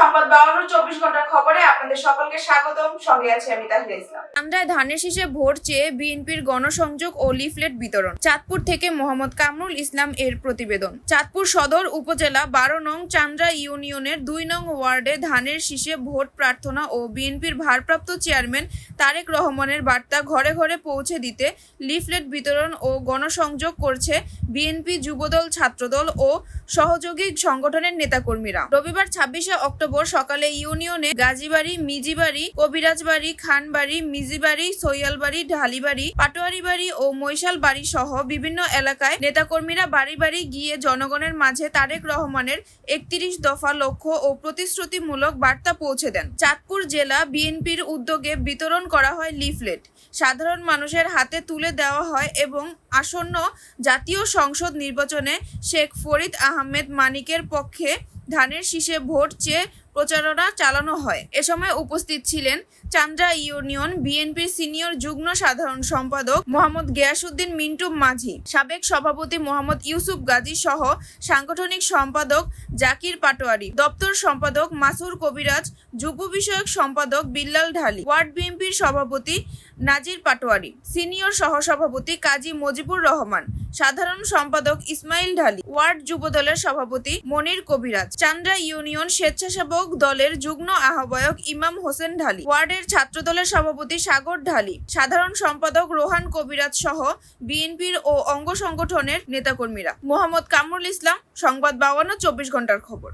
সংবাদ বাউন্ন চব্বিশ ঘণ্টার খবরে আপনাদের সকলকে স্বাগতম। সঙ্গে আছে আমি তাহিরা ইসলাম। আমরায় ধানের শীষে ভোট চেয়ে বিএনপির গণসংযোগ ও লিফলেট বিতরণ। চাঁদপুর থেকে মোহাম্মদ কামরুল ইসলাম এর প্রতিবেদন। চাঁদপুর সদর উপজেলা বারো নং চান্দ্রা ইউনিয়নের দুই নং ওয়ার্ডে ধানের শীষে ভোট প্রার্থনা ও বিএনপির ভারপ্রাপ্ত চেয়ারম্যান তারেক রহমানের বার্তা ঘরে ঘরে পৌঁছে দিতে লিফলেট বিতরণ ও গণসংযোগ করছে বিএনপি যুবদল, ছাত্রদল ও সহযোগী সংগঠনের নেতাকর্মীরা। রবিবার ছাব্বিশে অক্টোবর সকালে ইউনিয়নে গাজীবাড়ি, মিজিবাড়ি, কবিরাজবাড়ি, খানবাড়ি, মিজিবাড়ি, সৈয়ালবাড়ি, ঢালিবাড়ি পাটোয়ারি বাড়ি ও মৈশাল বাড়ি সহ বিভিন্ন এলাকায় নেতাকর্মীরা বাড়ি বাড়ি গিয়ে জনগণের মাঝে তারেক রহমানের একত্রিশ দফা লক্ষ্য ও প্রতিশ্রুতিমূলক বার্তা পৌঁছে দেন। চাঁদপুর জেলা বিএনপির উদ্যোগে বিতরণ করা হয় লিফলেট। সাধারণ মানুষের হাতে তুলে দেওয়া হয় এবং আসন্ন জাতীয় সংসদ নির্বাচনে শেখ ফরিদ আহমেদ মানিকের পক্ষে ধানের শীষে ভোট চেয়ে প্রচারণা চালানো হয়। এ সময় উপস্থিত ছিলেন চান্দ্রা ইউনিয়ন বিএনপির সিনিয়র যুগ্ম সাধারণ সম্পাদক মোহাম্মদ গিয়াসুদ্দিন মিন্টু মাঝি, সাবেক সভাপতি মোহাম্মদ ইউসুফ গাজী সহ সাংগঠনিক সম্পাদক জাকির পাটোয়ারি, দপ্তর সম্পাদক মাসুর কবিরাজ, যুব বিষয়ক সম্পাদক বিল্লাল ঢালি, ওয়ার্ড বিএনপির সভাপতি নাজির পাটোয়ারি, সিনিয়র সহসভাপতি কাজী মজিবুর রহমান, সাধারণ সম্পাদক ইসমাইল ঢালি, ওয়ার্ড যুবদলের সভাপতি মনির কবিরাজ, চান্দ্রা ইউনিয়ন স্বেচ্ছাসেবক দলের যুগ্ম আহ্বায়ক ইমাম হোসেন ঢালি, ওয়ার্ডের ছাত্র দলের সভাপতি সাগর ঢালি, সাধারণ সম্পাদক রোহান কবিরাজ সহ বিএনপির ও অঙ্গ সংগঠনের নেতাকর্মীরা। মোহাম্মদ কামরুল ইসলাম, সংবাদ বাওয়ান্ন চব্বিশ ঘণ্টার খবর।